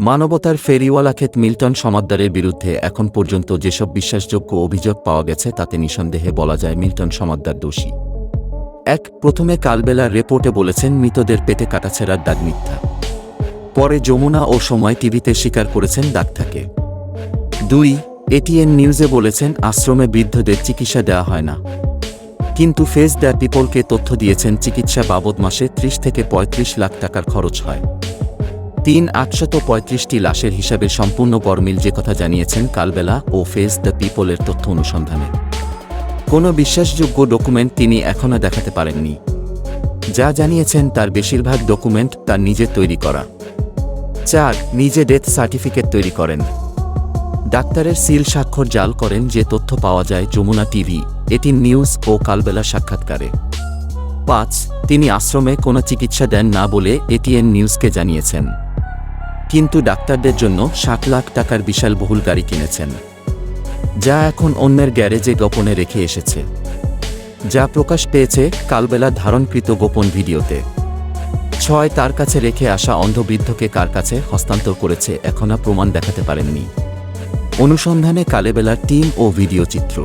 মানবতার ফেরিওয়ালাক্ষেত মিল্টন সমাদ্দারের বিরুদ্ধে এখন পর্যন্ত যেসব বিশ্বাসযোগ্য অভিযোগ পাওয়া গেছে, তাতে নিঃসন্দেহে বলা যায় মিল্টন সমাদ্দার দোষী। এক, প্রথমে কালবেলা রিপোর্টে বলেছেন, মৃতদের পেটে কাটাছেড়ার দাগ মিথ্যা। পরে যমুনা ও সময় টিভিতে স্বীকার করেছেন দাগটাকে। দুই, এটিএন নিউজে বলেছেন, আশ্রমে বৃদ্ধদের চিকিৎসা দেওয়া হয় না। কিন্তু ফেস দ্য পিপলকে তথ্য দিয়েছেন, চিকিৎসা বাবদ মাসে ত্রিশ থেকে ৩৫ লাখ টাকার খরচ হয়। তিন আটশত পঁয়ত্রিশটি লাশের হিসাবে সম্পূর্ণ বর্মিল যে কথা জানিয়েছেন কালবেলা ও ফেস দ্য পিপলের তথ্য অনুসন্ধানে। কোনো বিশ্বাসযোগ্য ডকুমেন্ট তিনি এখনও দেখাতে পারেননি। যা জানিয়েছেন তার বেশিরভাগ ডকুমেন্ট তার নিজে তৈরি করা। চার, নিজে ডেথ সার্টিফিকেট তৈরি করেন। ডাক্তারের সিল স্বাক্ষর জাল করেন যে তথ্য পাওয়া যায় যমুনা টিভি, এটি নিউজ ও কালবেলা সাক্ষাৎকারে। পাঁচ, তিনি আশ্রমে কোনো চিকিৎসা দেন না বলে এটিএন নিউজকে জানিয়েছেন। কিন্তু ডাক্তারদের জন্য ষাট লাখ টাকার বিশাল বহুল গাড়ি কিনেছেন, যা এখন অন্যের গ্যারেজে গোপনে রেখে এসেছে। যা প্রকাশ পেয়েছে কালবেলা ধারণকৃত গোপন ভিডিওতে। ছয় তার কাছে রেখে আসা অন্ধবৃদ্ধকে কার কাছে হস্তান্তর করেছে এখনও প্রমাণ দেখাতে পারেননি। অনুসন্ধানে কালেবেলার টিম ও ভিডিও চিত্র।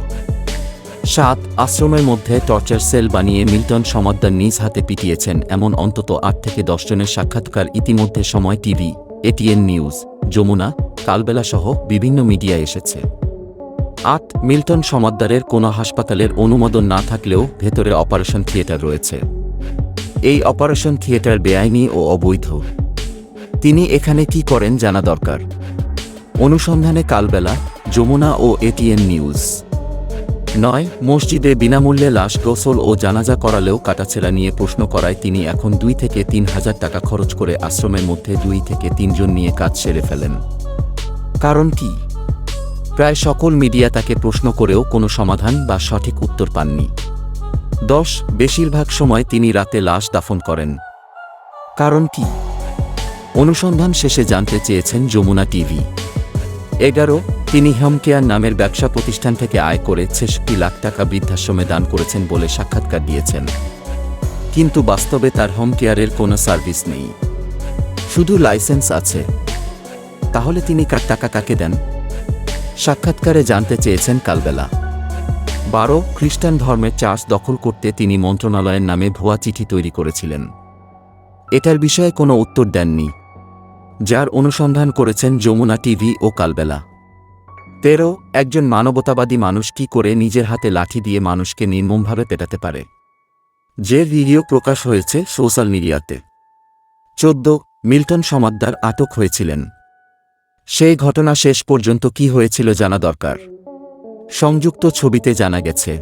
সাত আশ্রমের মধ্যে টর্চার সেল বানিয়ে মিল্টন সমাদ্দার নিজ হাতে পিটিয়েছেন এমন অন্তত আট থেকে দশ জনের সাক্ষাৎকার ইতিমধ্যে Somoy TV. ATN news, Jamuna, Kalbela সহ বিভিন্ন মিডিয়ায় এসেছে। আট মিল্টন সমাদ্দারের কোনো হাসপাতালের অনুমোদন না থাকলেও ভেতরে অপারেশন থিয়েটার রয়েছে। এই অপারেশন থিয়েটার বেআইনি ও অবৈধ। তিনি এখানে কি করেন জানা দরকার। অনুসন্ধানে কালবেলা, যমুনা ও এটিএন নিউজ। নয়, মসজিদে বিনামূল্যে লাশ, গোসল ও জানাজা করালেও কাটাছেড়া নিয়ে প্রশ্ন করায় তিনি এখন দুই থেকে তিন হাজার টাকা খরচ করে আশ্রমের মধ্যে দুই থেকে তিনজন নিয়ে কাজ সেরে ফেলেন। কারণ কি? প্রায় সকল মিডিয়া তাকে প্রশ্ন করেও কোনো সমাধান বা সঠিক উত্তর পাননি। দশ, বেশিরভাগ সময় তিনি রাতে লাশ দাফন করেন। কারণ কি? অনুসন্ধান শেষে জানতে চেয়েছেন যমুনা টিভি। এগারো তিনি হেমকেয়ার নামের ব্যবসা প্রতিষ্ঠান থেকে আয় করে ছেষট্টি লাখ টাকা বৃদ্ধাশ্রমে দান করেছেন বলে সাক্ষাৎকার দিয়েছেন। কিন্তু বাস্তবে তার হোম কেয়ারের কোনো সার্ভিস নেই। শুধু লাইসেন্স আছে। তাহলে তিনি কার টাকা কাকে দেন? সাক্ষাৎকারে জানতে চেয়েছেন কালবেলা। বারো খ্রিস্টান ধর্মের চার্চ দখল করতে তিনি মন্ত্রণালয়ের নামে ভুয়া চিঠি তৈরি করেছিলেন। এটার বিষয়ে কোনো উত্তর দেননি, যার অনুসন্ধান করেছেন যমুনা টিভি ও কালবেলা। তেরো, একজন মানবতাবাদী মানুষ কি করে নিজের হাতে লাঠি দিয়ে মানুষকে নির্মমভাবে পেটাতে পারে? যে ভিডিও প্রকাশ হয়েছে সোশ্যাল মিডিয়াতে। চোদ্দ, মিল্টন সমাদ্দার আটক হয়েছিলেন। সেই ঘটনা শেষ পর্যন্ত কি হয়েছিল জানা দরকার। সংযুক্ত ছবিতে জানা গেছে।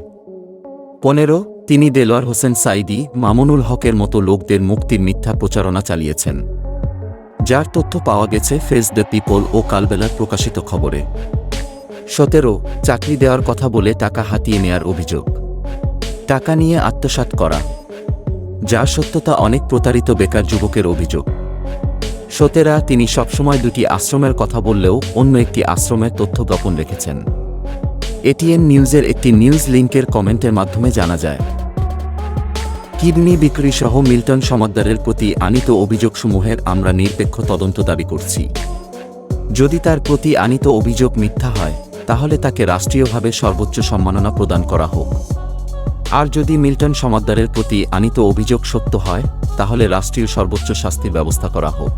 পনেরো, তিনি দেলোয়ার হোসেন সাইদি মামুনুল হকের মতো লোকদের মুক্তির মিথ্যা প্রচারণা চালিয়েছেন। যার তথ্য পাওয়া গেছে ফেস দ্য পিপল ও কালবেলার প্রকাশিত খবরে। সতেরো, চাকরি দেওয়ার কথা বলে টাকা হাতিয়ে নেয়ার অভিযোগ। টাকা নিয়ে আত্মসাৎ করা। যা সত্যতা অনেক প্রতারিত বেকার যুবকের অভিযোগ। সতেরা, তিনি সবসময় দুটি আশ্রমের কথা বললেও অন্য একটি আশ্রমের তথ্য গোপন রেখেছেন। এটিএন নিউজের একটি নিউজ লিঙ্কের কমেন্টের মাধ্যমে জানা যায়। কিডনি বিক্রি সহ মিল্টন সমাদ্দারের প্রতি আনিত অভিযোগসমূহের আমরা নিরপেক্ষ তদন্ত দাবি করছি। যদি তার প্রতি আনিত অভিযোগ মিথ্যা হয় তাহলে তাকে রাষ্ট্রীয়ভাবে সর্বোচ্চ সম্মাননা প্রদান করা হোক। আর যদি মিল্টন সমাদ্দারের প্রতি আনিত অভিযোগ সত্য হয়, তাহলে রাষ্ট্রীয় সর্বোচ্চ শাস্তির ব্যবস্থা করা হোক।